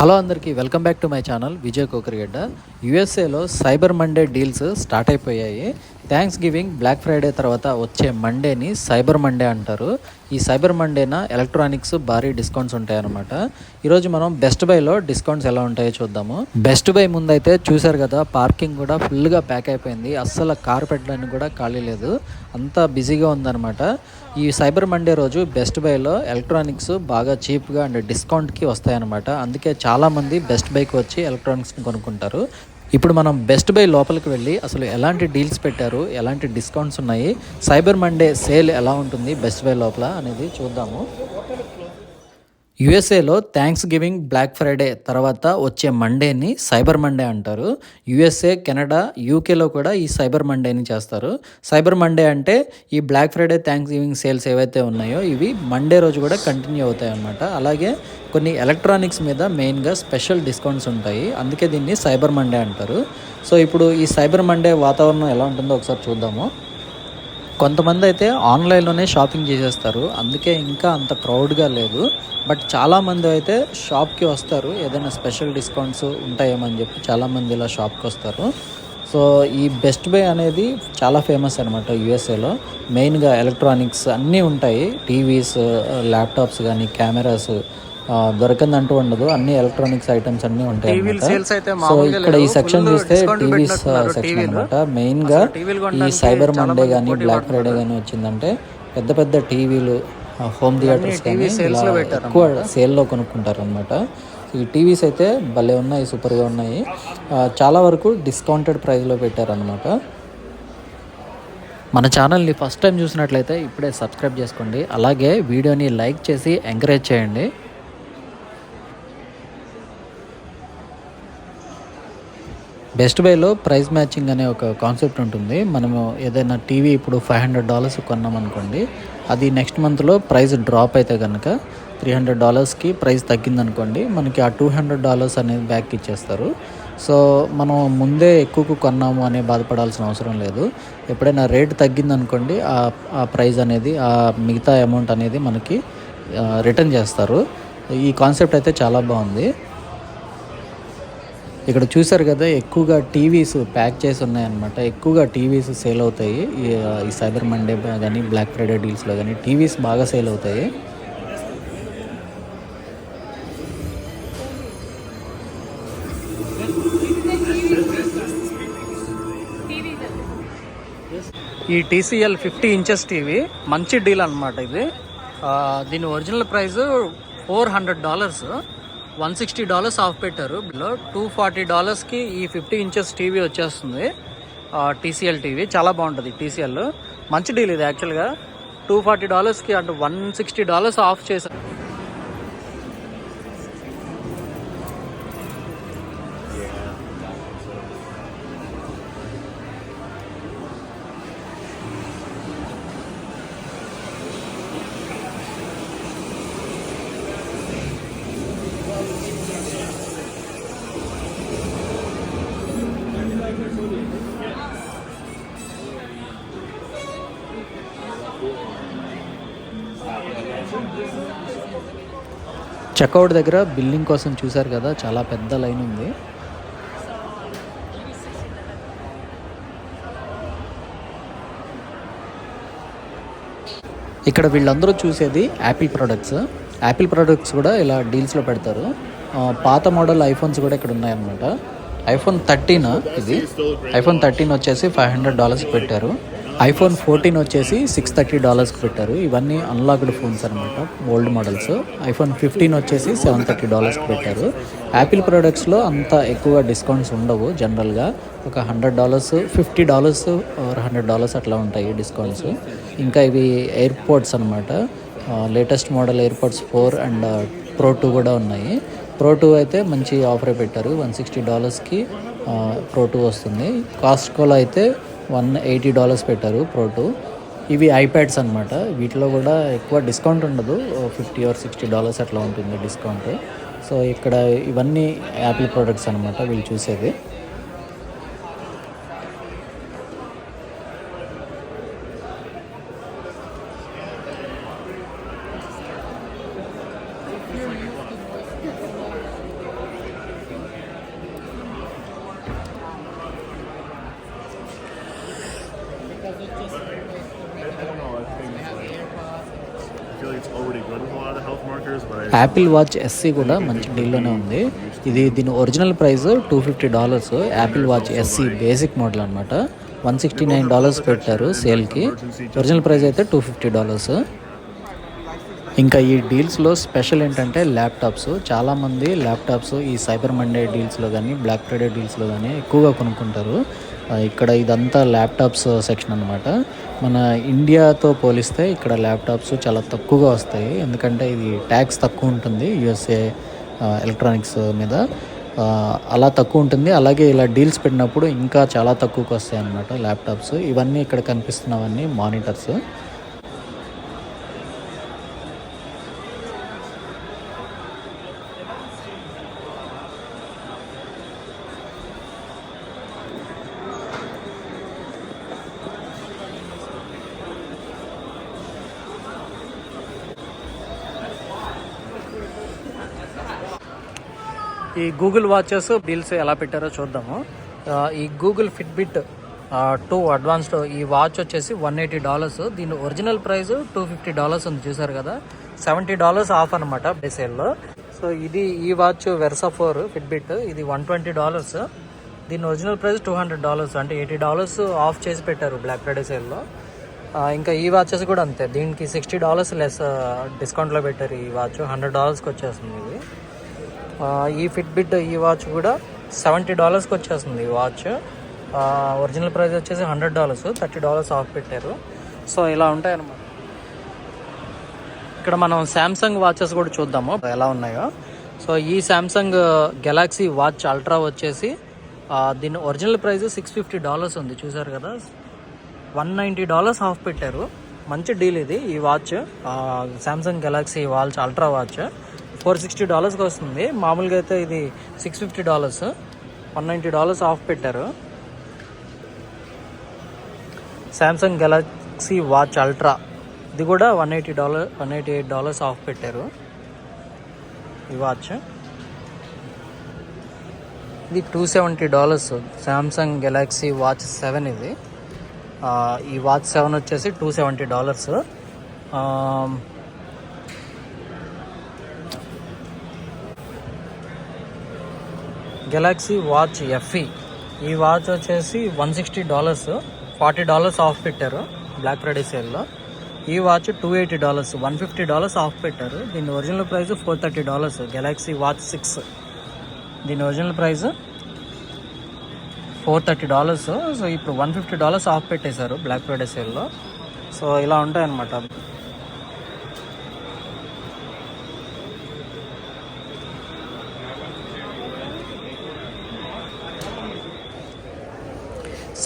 Hello అందరికీ welcome back to my channel Vijay Kokarigadda. యుఎస్ఏలో cyber Monday deals start అయిపోయాయి. Thanks giving black Friday తర్వాత వచ్చే మండేని cyber Monday అంటారు. ఈ సైబర్ మండేన ఎలక్ట్రానిక్స్ భారీ డిస్కౌంట్స్ ఉంటాయన్నమాట. ఈరోజు మనం బెస్ట్ బైలో డిస్కౌంట్స్ ఎలా ఉంటాయో చూద్దాము. బెస్ట్ బై ముందైతే చూశారు కదా పార్కింగ్ కూడా ఫుల్గా ప్యాక్ అయిపోయింది. అస్సలు కార్ పెట్టడానికి కూడా ఖాళీ లేదు. అంతా బిజీగా ఉందన్నమాట. ఈ సైబర్ మండే రోజు బెస్ట్ బైలో ఎలక్ట్రానిక్స్ బాగా చీప్గా అండ్ డిస్కౌంట్కి వస్తాయన్నమాట. అందుకే చాలామంది బెస్ట్ బైకి వచ్చి ఎలక్ట్రానిక్స్ని కొనుక్కుంటారు. ఇప్పుడు మనం బెస్ట్ బై లోపలికి వెళ్ళి అసలు ఎలాంటి డీల్స్ పెట్టారు ఎలాంటి డిస్కౌంట్స్ ఉన్నాయి సైబర్ మండే సేల్ ఎలా ఉంటుంది బెస్ట్ బై లోపల అనేది చూద్దాము. యుఎస్ఏలో థ్యాంక్స్ గివింగ్ బ్లాక్ ఫ్రైడే తర్వాత వచ్చే మండేని సైబర్ మండే అంటారు. యుఎస్ఏ కెనడా యూకేలో కూడా ఈ సైబర్ మండేని చేస్తారు. సైబర్ మండే అంటే ఈ black Friday Thanksgiving sales ఏవైతే ఉన్నాయో ఇవి మండే రోజు కూడా కంటిన్యూ అవుతాయి అన్నమాట. అలాగే కొన్ని ఎలక్ట్రానిక్స్ మీద మెయిన్గా స్పెషల్ డిస్కౌంట్స్ ఉంటాయి. అందుకే దీన్ని సైబర్ మండే అంటారు. సో ఇప్పుడు ఈ సైబర్ మండే వాతావరణం ఎలా ఉంటుందో ఒకసారి చూద్దాము. కొంతమంది అయితే ఆన్లైన్లోనే షాపింగ్ చేసేస్తారు. అందుకే ఇంకా అంత క్రౌడ్గా లేదు. బట్ చాలామంది అయితే షాప్కి వస్తారు. ఏదైనా స్పెషల్ డిస్కౌంట్స్ ఉంటాయేమని చెప్పి చాలామంది ఇలా షాప్కి వస్తారు. సో ఈ బెస్ట్ బై అనేది చాలా ఫేమస్ అనమాట యూఎస్ఏలో మెయిన్గా ఎలక్ట్రానిక్స్ అన్నీ ఉంటాయి. టీవీస్ ల్యాప్టాప్స్ కానీ కెమెరాస్ దొరకందంటూ ఉండదు. అన్ని ఎలక్ట్రానిక్స్ ఐటమ్స్ అన్నీ ఉంటాయి. సో ఇక్కడ ఈ సెక్షన్ చూస్తే టీవీస్ సెక్షన్ అనమాట మెయిన్గా ఈ సైబర్ మండే కానీ బ్లాక్ ఫ్రైడే కానీ వచ్చిందంటే పెద్ద పెద్ద టీవీలు హోమ్ థియేటర్స్ కానీ ఇలా ఎక్కువ సేల్లో కొనుక్కుంటారు అనమాట ఈ టీవీస్ అయితే భలే ఉన్నాయి సూపర్గా ఉన్నాయి. చాలా వరకు డిస్కౌంటెడ్ ప్రైస్లో పెట్టారనమాట మన ఛానల్ని ఫస్ట్ టైం చూసినట్లయితే ఇప్పుడే సబ్స్క్రైబ్ చేసుకోండి. అలాగే వీడియోని లైక్ చేసి ఎంకరేజ్ చేయండి. బెస్ట్ బైలో ప్రైస్ మ్యాచింగ్ అనే ఒక కాన్సెప్ట్ ఉంటుంది. మనము ఏదైనా టీవీ ఇప్పుడు ఫైవ్ హండ్రెడ్ డాలర్స్ కొన్నాం అనుకోండి అది నెక్స్ట్ మంత్లో ప్రైస్ డ్రాప్ అయితే కనుక త్రీ హండ్రెడ్ డాలర్స్కి ప్రైస్ తగ్గిందనుకోండి మనకి ఆ టూ హండ్రెడ్ డాలర్స్ అనేది బ్యాక్ ఇచ్చేస్తారు. సో మనం ముందే ఎక్కువకు కొన్నాము అనే బాధపడాల్సిన అవసరం లేదు. ఎప్పుడైనా రేట్ తగ్గిందనుకోండి ఆ ఆ ప్రైస్ అనేది ఆ మిగతా అమౌంట్ అనేది మనకి రిటర్న్ చేస్తారు. ఈ కాన్సెప్ట్ అయితే చాలా బాగుంది. ఇక్కడ చూసారు కదా ఎక్కువగా టీవీస్ ప్యాక్ చేసి ఉన్నాయన్నమాట. ఎక్కువగా టీవీస్ సేల్ అవుతాయి. ఈ సైబర్ మండే కానీ బ్లాక్ ఫ్రైడే డీల్స్లో కానీ టీవీస్ బాగా సేల్ అవుతాయి. ఈ టీసీఎల్ ఫిఫ్టీ ఇంచెస్ టీవీ మంచి డీల్ అనమాట ఇది. దీని original price four hundred dollars. One sixty dollars off పెట్టారు. బిలో టూ ఫార్టీ డాలర్స్కి ఈ ఫిఫ్టీ ఇంచెస్ టీవీ వచ్చేస్తుంది. TCL TV. చాలా బాగుంటుంది టీసీఎల్. మంచి డీల్ ఇది యాక్చువల్గా. టూ ఫార్టీ డాలర్స్కి అంటే వన్ సిక్స్టీ డాలర్స్ ఆఫ్ చేశారు. చెక్అవుట్ దగ్గర బిల్లింగ్ కోసం చూశారు కదా చాలా పెద్ద లైన్ ఉంది. ఇక్కడ వీళ్ళందరూ చూసేది యాపిల్ ప్రోడక్ట్స్ యాపిల్ ప్రోడక్ట్స్ కూడా ఇలా డీల్స్లో పెడతారు. పాత మోడల్ ఐఫోన్స్ కూడా ఇక్కడ ఉన్నాయన్నమాట. ఐఫోన్ థర్టీన్ ఇది? ఐఫోన్ థర్టీన్ వచ్చేసి ఫైవ్ హండ్రెడ్ డాలర్స్ పెట్టారు. ఐఫోన్ ఫోర్టీన్ వచ్చేసి సిక్స్ థర్టీ డాలర్స్కి పెట్టారు. ఇవన్నీ అన్లాక్డ్ ఫోన్స్ అనమాట ఓల్డ్ మోడల్స్ ఐఫోన్ ఫిఫ్టీన్ వచ్చేసి సెవెన్ థర్టీ డాలర్స్కి పెట్టారు. యాపిల్ ప్రోడక్ట్స్లో అంత ఎక్కువ డిస్కౌంట్స్ ఉండవు జనరల్గా ఒక hundred dollars fifty dollars or hundred dollars అట్లా ఉంటాయి డిస్కౌంట్స్ ఇంకా ఇవి ఎయిర్పోర్ట్స్ అనమాట latest model AirPods four and Pro two కూడా ఉన్నాయి. ప్రో టూ అయితే మంచి ఆఫరే పెట్టారు. వన్ సిక్స్టీ డాలర్స్కి ప్రో టూ వస్తుంది. కాస్ట్కోలో అయితే వన్ ఎయిటీ డాలర్స్ పెట్టారు ప్రో టూ. ఇవి ఐప్యాడ్స్ అనమాట వీటిలో కూడా ఎక్కువ డిస్కౌంట్ ఉండదు. ఫిఫ్టీ ఆర్ సిక్స్టీ డాలర్స్ అట్లా ఉంటుంది డిస్కౌంట్. సో ఇక్కడ ఇవన్నీ యాపిల్ ప్రోడక్ట్స్ అనమాట వీళ్ళు చూసేది. యాపిల్ వాచ్ ఎస్సీ కూడా మంచి డీల్లోనే ఉంది. ఇది దీని original price two fifty dollars Apple Watch SE basic model అనమాట వన్ సిక్స్టీ నైన్ డాలర్స్ పెట్టారు సేల్కి. ఒరిజినల్ ప్రైస్ అయితే టూ ఫిఫ్టీ డాలర్స్ ఇంకా ఈ డీల్స్లో స్పెషల్ ఏంటంటే ల్యాప్టాప్స్ చాలామంది ల్యాప్టాప్స్ ఈ సైబర్ మండే డీల్స్లో కానీ బ్లాక్ ఫ్రైడే డీల్స్లో కానీ ఎక్కువగా కొనుక్కుంటారు. ఇక్కడ ఇదంతా ల్యాప్టాప్స్ సెక్షన్ అనమాట మన ఇండియాతో పోలిస్తే ఇక్కడ ల్యాప్టాప్స్ చాలా తక్కువగా వస్తాయి. ఎందుకంటే ఇది ట్యాక్స్ తక్కువ ఉంటుంది యుఎస్ఏ ఎలక్ట్రానిక్స్ మీద. అలా తక్కువ ఉంటుంది. అలాగే ఇలా డీల్స్ పెట్టినప్పుడు ఇంకా చాలా తక్కువకి వస్తాయి అన్నమాట ల్యాప్టాప్స్. ఇవన్నీ ఇక్కడ కనిపిస్తున్నవన్నీ మానిటర్స్. ఈ గూగుల్ వాచెస్ డీల్స్ ఎలా పెట్టారో చూద్దాము. ఈ గూగుల్ ఫిట్బిట్ టూ అడ్వాన్స్డ్ ఈ వాచ్ వచ్చేసి వన్ ఎయిటీ డాలర్స్. దీని original price two fifty dollars ఉంది చూసారు కదా. సెవెంటీ డాలర్స్ ఆఫ్ అనమాట బేసేల్లో సో ఇది ఈ వాచ్ వెర్సా ఫోర్ ఫిట్బిట్ ఇది వన్ ట్వంటీ డాలర్స్. దీని original price two hundred dollars అంటే ఎయిటీ డాలర్స్ ఆఫ్ చేసి పెట్టారు బ్లాక్ ఫ్రైడే సేల్లో. ఇంకా ఈ వాచెస్ కూడా అంతే. దీనికి సిక్స్టీ డాలర్స్ లెస్ డిస్కౌంట్లో పెట్టారు ఈ వాచ్. హండ్రెడ్ డాలర్స్కి వచ్చేస్తుంది ఇది. ఈ ఫిట్బిట్ ఈ వాచ్ కూడా సెవెంటీ డాలర్స్కి వచ్చేస్తుంది ఈ వాచ్ ఒరిజినల్ ప్రైస్ వచ్చేసి hundred dollars thirty dollars off పెట్టారు. సో ఇలా ఉంటాయన్నమాట. ఇక్కడ మనం శాంసంగ్ వాచెస్ కూడా చూద్దాము. ఎలా ఉన్నాయో. సో ఈ శాంసంగ్ గెలాక్సీ వాచ్ అల్ట్రా వచ్చేసి దీని original price six fifty dollars ఉంది. చూసారు కదా? వన్ నైంటీ డాలర్స్ ఆఫ్ పెట్టారు. మంచి డీల్ ఇది ఈ watch Samsung Galaxy Watch Ultra watch four sixty డాలర్స్కి వస్తుంది. మామూలుగా అయితే ఇది six fifty dollars one ninety dollars off పెట్టారు. శాంసంగ్ గెలాక్సీ వాచ్ అల్ట్రా ఇది కూడా one eighty dollar one eighty eight dollars off పెట్టారు. ఈ వాచ్ ఇది two seventy dollars Samsung Galaxy Watch seven ఇది. ఈ వాచ్ సెవెన్ వచ్చేసి two seventy dollars Galaxy Watch FE ఈ వాచ్ వచ్చేసి one sixty dollars forty dollars off పెట్టారు black Friday సేల్లో ఈ watch two eighty dollars one fifty dollars off పెట్టారు. దీని original price four thirty dollars Galaxy Watch six దీని original price four thirty dollars so ఇప్పుడు one fifty dollars off పెట్టేశారు black Friday సేల్లో so ఇలా ఉంటాయన్నమాట.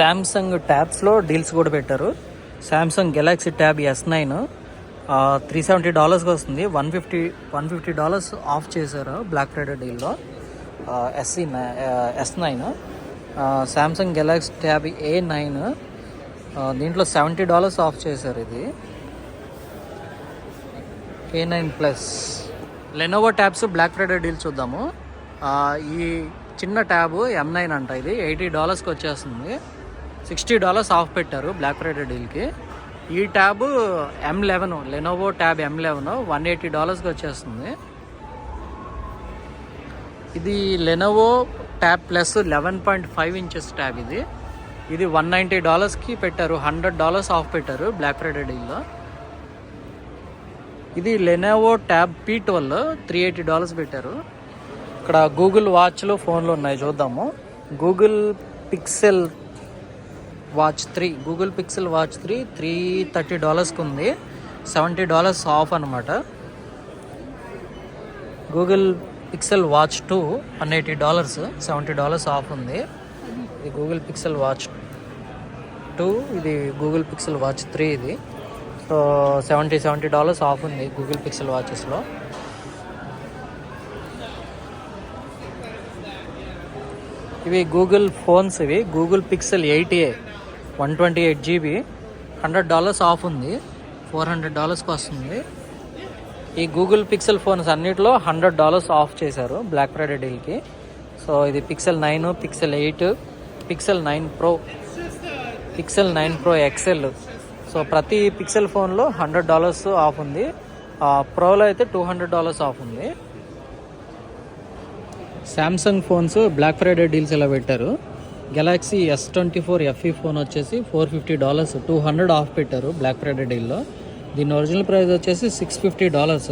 శాంసంగ్ ట్యాబ్స్లో డీల్స్ కూడా పెట్టారు. Samsung Galaxy Tab S nine three seventy డాలర్స్కి వస్తుంది. One fifty one fifty dollars off చేశారు black Friday డీల్లో. SE S nine Samsung Galaxy Tab A nine దీంట్లో సెవెంటీ డాలర్స్ ఆఫ్ చేశారు ఇది. A nine plus Lenovo tabs Black Friday deal చూద్దాము. ఈ చిన్న tab ఎం nine అంట ఇది. ఎయిటీ డాలర్స్కి వచ్చేస్తుంది. సిక్స్టీ డాలర్స్ ఆఫ్ పెట్టారు బ్లాక్ ఫ్రైడే డీల్కి ఈ Tab M eleven Lenovo Tab M eleven one eighty డాలర్స్కి వచ్చేస్తుంది. ఇది Lenovo Tab Plus eleven point five inches tab ఇది. ఇది వన్ నైంటీ డాలర్స్కి పెట్టారు హండ్రెడ్ డాలర్స్ ఆఫ్ పెట్టారు బ్లాక్ ఫ్రైడే డీల్లో ఇది Lenovo Tab P twelve three eighty dollars పెట్టారు. ఇక్కడ గూగుల్ వాచ్లు ఫోన్లు ఉన్నాయి చూద్దాము. Google Pixel Watch three Google Pixel Watch three three thirty డాలర్స్కి ఉంది. సెవెంటీ డాలర్స్ ఆఫ్ అనమాట Google Pixel Watch two one eighty dollars seventy dollars off ఉంది. ఇది గూగుల్ పిక్సెల్ వాచ్ టూ ఇది గూగుల్ పిక్సెల్ వాచ్ త్రీ ఇది. So seventy seventy dollars off ఉంది Google Pixel వాచెస్లో. ఇవి Google phones ఇవి. Google Pixel eight A. One twenty eight GB. Hundred dollars off ఉంది. Four hundred డాలర్స్కి వస్తుంది. ఈ గూగుల్ పిక్సెల్ ఫోన్స్ అన్నిటిలో హండ్రెడ్ డాలర్స్ ఆఫ్ చేశారు బ్లాక్ ఫ్రైడే డీల్కి. సో ఇది Pixel nine Pixel eight Pixel nine Pro Pixel nine Pro XL. So ప్రతి Pixel ఫోన్లో హండ్రెడ్ డాలర్స్ ఆఫ్ ఉంది. ప్రోలో అయితే టూ హండ్రెడ్ డాలర్స్ ఆఫ్ ఉంది. Samsung phones Black Friday deals ఇలా పెట్టారు. Galaxy S twenty four FE phone వచ్చేసి four fifty dollars two hundred off పెట్టారు బ్లాక్ ఫ్రైడే డీల్లో దీని ఒరిజినల్ ప్రైస్ వచ్చేసి six fifty dollars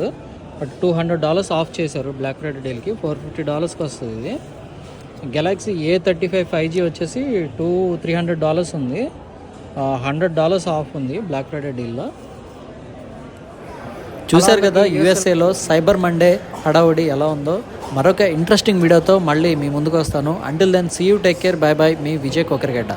but two hundred dollars off చేశారు black Friday డీల్కి four fifty డాలర్స్కి వస్తుంది ఇది. Galaxy A thirty five five G వచ్చేసి టూ త్రీ హండ్రెడ్ డాలర్స్ ఉంది. హండ్రెడ్ డాలర్స్ ఆఫ్ ఉంది బ్లాక్ ఫ్రైడే డీల్లో చూశారు కదా యూఎస్ఏలో సైబర్ మండే హడావుడి ఎలా ఉందో. మరొక ఇంట్రెస్టింగ్ వీడియోతో మళ్ళీ మీ ముందుకు వస్తాను. Until then see you take care bye bye me Vijay కొకరిగడ్డ.